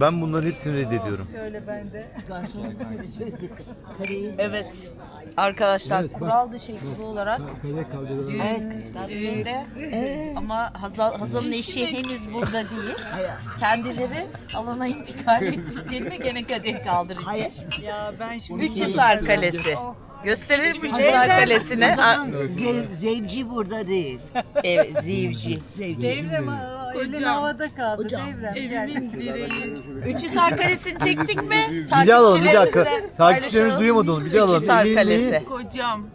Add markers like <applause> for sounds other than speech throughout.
Ben bunların hepsini reddediyorum. Şöyle ben de. <laughs> Evet. Arkadaşlar kural dışı ekibi olarak düğün, düğünde ama Hazal, Hazal'ın eşi henüz burada değil. Kendileri alana intikal ettiklerini gene kadeh kaldıracağız. Ya ben şimdi Üçhisar Kalesi. Gösterelim Üçhisar Kalesi'ni. Zev, zevci burada değil. Evet, zivci. Zevci. Devrem aa, elin havada kaldı Devrem. Evimin direği. Üçhisar Kalesi'ni çektik mi? Bir daha alalım bir dakika. Takipçilerimizle Takipçilerimiz paylaşalım. duyamadı onu. Bir daha alalım. Üçhisar Emin Kalesi. Kocam.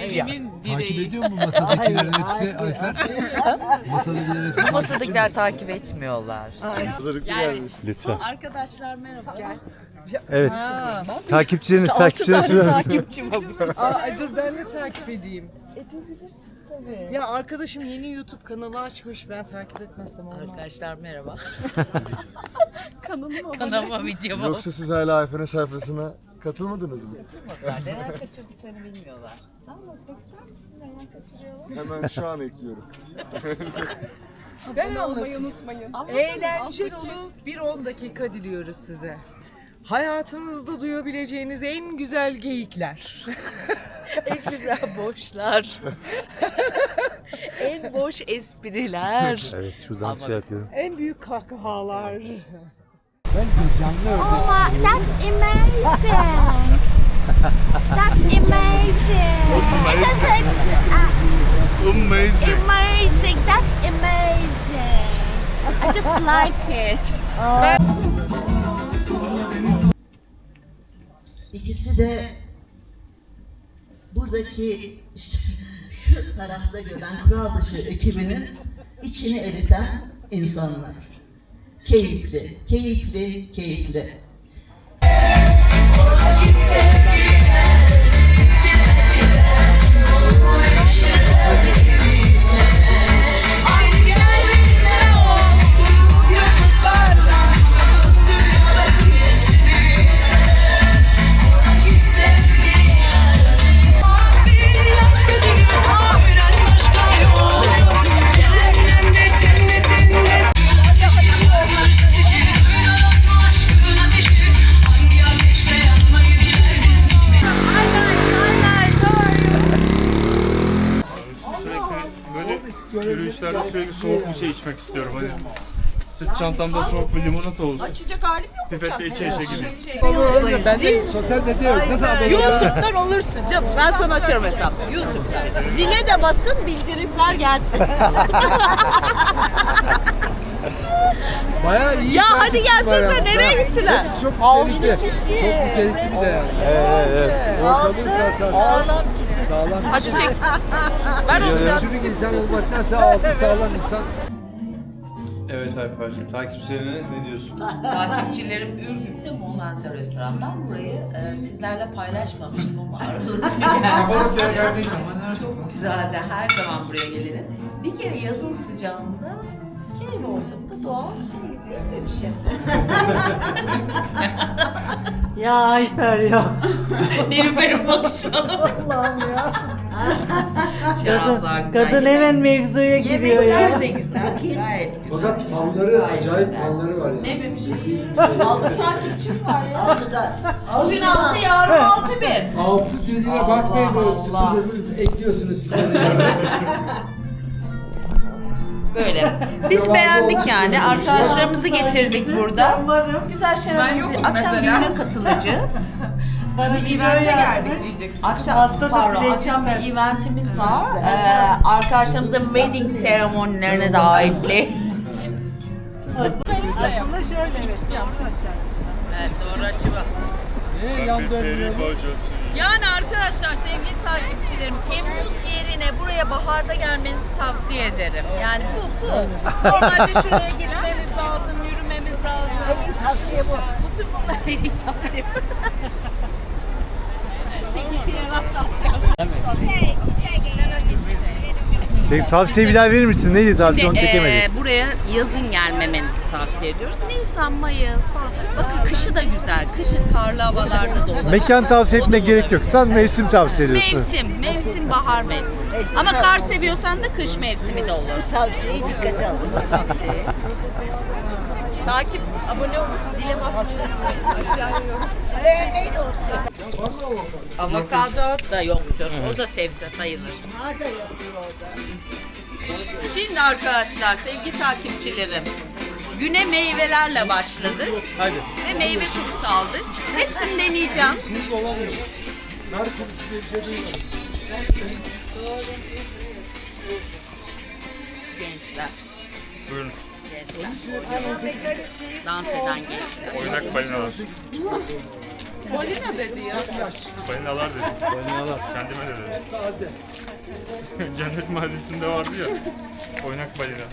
Evimin Takip direği. ediyor mu masadakilerin hepsi Ayfer? <laughs> Masadakilerin hepsi. Masadakiler takip etmiyorlar. Lütfen. Arkadaşlar merhaba. Gel. Evet. Söyler misin? takipçim. Aa, dur ben de takip edeyim. Edebilirsin tabii. Ya arkadaşım yeni YouTube kanalı açmış. Ben takip etmezsem olmaz. Arkadaşlar merhaba. <laughs> Kanalıma videoma Yoksa siz hala Ayfer'in sayfasına katılmadınız mı? bakıyorlar. Neler kaçırdıklarını bilmiyorlar. Sen bakmak ister misin? Neler kaçırıyorlar? Hemen şu an ekliyorum. <laughs> Ben anlatayım. Eğlenceli olup bir 10 dakika diliyoruz size. Hayatınızda duyabileceğiniz en güzel geyikler. <laughs> <laughs> en güzel boşlar. en boş espriler. Evet şuradan şey yapıyorum. en büyük kahkahalar. Oh, that's amazing. That's amazing. Uh, Amazing. amazing. That's amazing. I just like it. İkisi de buradaki şu tarafta gören kural dışı ekibinin içini eriten insanlar. Keyifli, keyifli, keyifli. Yürüyüşlerde sürekli soğuk bir şey içmek istiyorum hani. Sırt çantamda soğuk bir limonata olsun. Açacak halim yok. Pipetle içe içe gibi. Ben de sosyal medya yok. Nasıl haber YouTube'dan olursun canım. Ben sana açarım hesap. YouTube'dan. Zile de basın bildirimler gelsin. <laughs> Bayağı iyi. ya hadi gelsene nereye gittiler? Hepsi çok Altı nitelikli. kişi. Çok nitelikli de yani. Evet, evet. Ortalığı sağ Sağlam kişi. Sağlam. Hadi çek. Ben onu biraz Çürük insan olmaktansa altı sağlam insan. Evet Ayfer'cim takipçilerine ne diyorsun? Takipçilerim Ürgüp'te Momenta Restoran'dan burayı e, sizlerle paylaşmamıştım ama aralarında <laughs> geldi. Çok güzeldi. Her zaman buraya gelirim. Bir kere yazın sıcağında köy ortamında doğal şey değil mi bir şey? <laughs> Ya Ayfer ya. <laughs> Nilüfer'in bakışı Allah'ım ya. <laughs> Şaraplar güzel. Kadın hemen mevzuya giriyor Yemekler ya. de güzel. Gayet güzel. Fakat fanları Gayet acayip güzel. fanları var yani. Ne be bir şey? Altı takipçim var ya. Altıda. Bugün altı yarın altı bin. Altı dediğine Allah bakmayın böyle Allah. ekliyorsunuz sizler yani. Böyle. Biz beğendik yani. Arkadaşlarımızı getirdik burada. Güzel şarabımızı. Akşam düğüne katılacağız. <laughs> Bana bir evente geldik diyeceksin. Akşam, Altta da pardon, akşam var. bir eventimiz var. Ee, arkadaşlarımızın wedding seremonilerine davetli. Aslında şöyle evet. Bir anda açacağız. Yan? Yani arkadaşlar sevgili takipçilerim Temmuz yerine buraya baharda gelmenizi tavsiye ederim. Yani bu bu. Normalde şuraya gitmemiz lazım, yürümemiz lazım. En iyi tavsiye bu. Bütün bunlar en iyi tavsiye. Tek işe yarar tavsiye. Şey, tavsiye bir daha verir misin? Neydi tavsiye onu Şimdi, çekemedik. eee, buraya yazın gelmemenizi tavsiye ediyoruz. Nisan, Mayıs falan. Bakın kışı da güzel. Kışın karlı havalarda da olur. Mekan tavsiye etmek Olur, gerek yok. Sen mevsim tavsiye ediyorsun. Mevsim, mevsim bahar mevsim. Ama kar seviyorsan da kış mevsimi de olur. <laughs> Tavsiyeyi dikkate alın. Tavsiye. Takip Abone olun, zile basmayı unutmayın. Aşağıya yorum. Avokado da yoktur. O da sebze sayılır. Şimdi arkadaşlar, sevgili takipçilerim. Güne meyvelerle başladık. Ve meyve kurusu aldık. Hepsini deneyeceğim. Gençler. Buyurun. Gençler. Dans eden gençler. Oynak balinalar. Balina dedi ya. Balinalar dedim. Balinalar. Kendime de dedim. Taze. <laughs> Cennet Mahallesi'nde vardı ya. Oynak balina.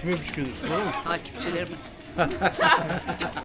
Takipçilerim. <laughs>